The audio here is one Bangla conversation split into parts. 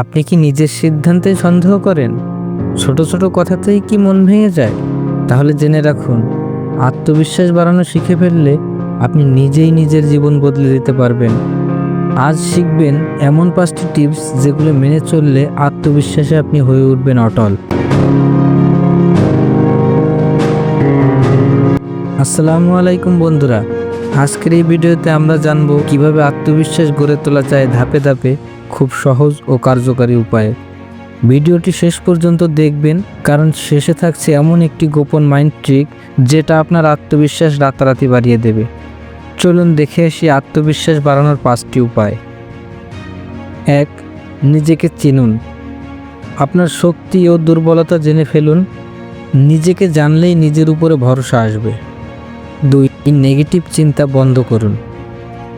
আপনি কি নিজের সিদ্ধান্তে সন্দেহ করেন? ছোট ছোট কথাতেই কি মন ভেঙে যায়? তাহলে জেনে রাখুন, আত্মবিশ্বাস বাড়ানো শিখে ফেললে আপনি নিজেই নিজের জীবন বদলে দিতে পারবেন। আজ শিখবেন এমন পাঁচটি টিপস যেগুলো মেনে চললে আত্মবিশ্বাসে আপনি হয়ে উঠবেন অটল। আসসালামু আলাইকুম বন্ধুরা আজকের এই ভিডিওতে আমরা জানব কীভাবে আত্মবিশ্বাস গড়ে তোলা যায় ধাপে ধাপে খুব সহজ ও কার্যকারী উপায়ে। ভিডিওটি শেষ পর্যন্ত দেখবেন, কারণ শেষে থাকছে এমন একটি গোপন মাইন্ড ট্রিক যেটা আপনার আত্মবিশ্বাস রাতারাতি বাড়িয়ে দেবে। চলুন দেখে আসি আত্মবিশ্বাস বাড়ানোর পাঁচটি উপায়। এক, নিজেকে চিনুন। আপনার শক্তি ও দুর্বলতা জেনে ফেলুন। নিজেকে জানলেই নিজের উপরে ভরসা আসবে। দুই, নেগেটিভ চিন্তা বন্ধ করুন।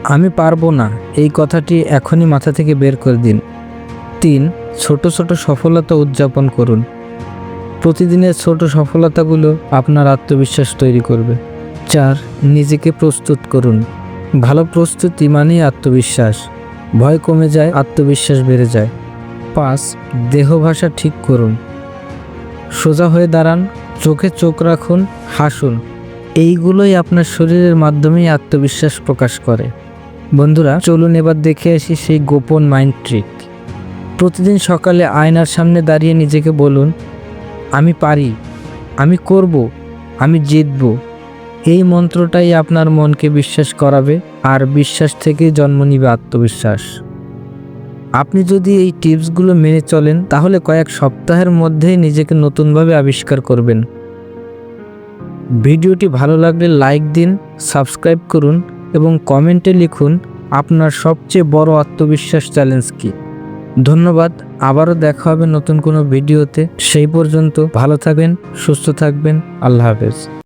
আমি পারব না, এই কথাটি এখনই মাথা থেকে বের করে দিন। তিন, ছোট ছোট সফলতা উদযাপন করুন। প্রতিদিনের ছোট সফলতাগুলো আপনার আত্মবিশ্বাস তৈরি করবে। চার, নিজেকে প্রস্তুত করুন। ভালো প্রস্তুতি মানেই আত্মবিশ্বাস। ভয় কমে যায়, আত্মবিশ্বাস বেড়ে যায়। পাঁচ, দেহ ভাষা ঠিক করুন। সোজা হয়ে দাঁড়ান, চোখে চোখ রাখুন, হাসুন। এইগুলোই আপনার শরীরের মাধ্যমেই আত্মবিশ্বাস প্রকাশ করে। বন্ধুরা, চলুন এবার দেখে আসি সেই গোপন মাইন্ড ট্রিক প্রতিদিন সকালে আয়নার সামনে দাঁড়িয়ে নিজেকে বলুন, আমি পারি, আমি করব, আমি জিতব। এই মন্ত্রটাই আপনার মনকে বিশ্বাস করাবে আর বিশ্বাস থেকেই জন্ম নিবে আত্মবিশ্বাস। আপনি যদি এই টিপসগুলো মেনে চলেন, তাহলে কয়েক সপ্তাহের মধ্যেই নিজেকে নতুনভাবে আবিষ্কার করবেন। ভিডিওটি ভালো লাগলে লাইক দিন, সাবস্ক্রাইব করুন এবং কমেন্টে লিখুন আপনার সবচেয়ে বড় আত্মবিশ্বাস চ্যালেঞ্জ কি। ধন্যবাদ, আবারও দেখা হবে নতুন কোনো ভিডিওতে। সেই পর্যন্ত ভালো থাকবেন, সুস্থ থাকবেন, আল্লাহ হাফেজ।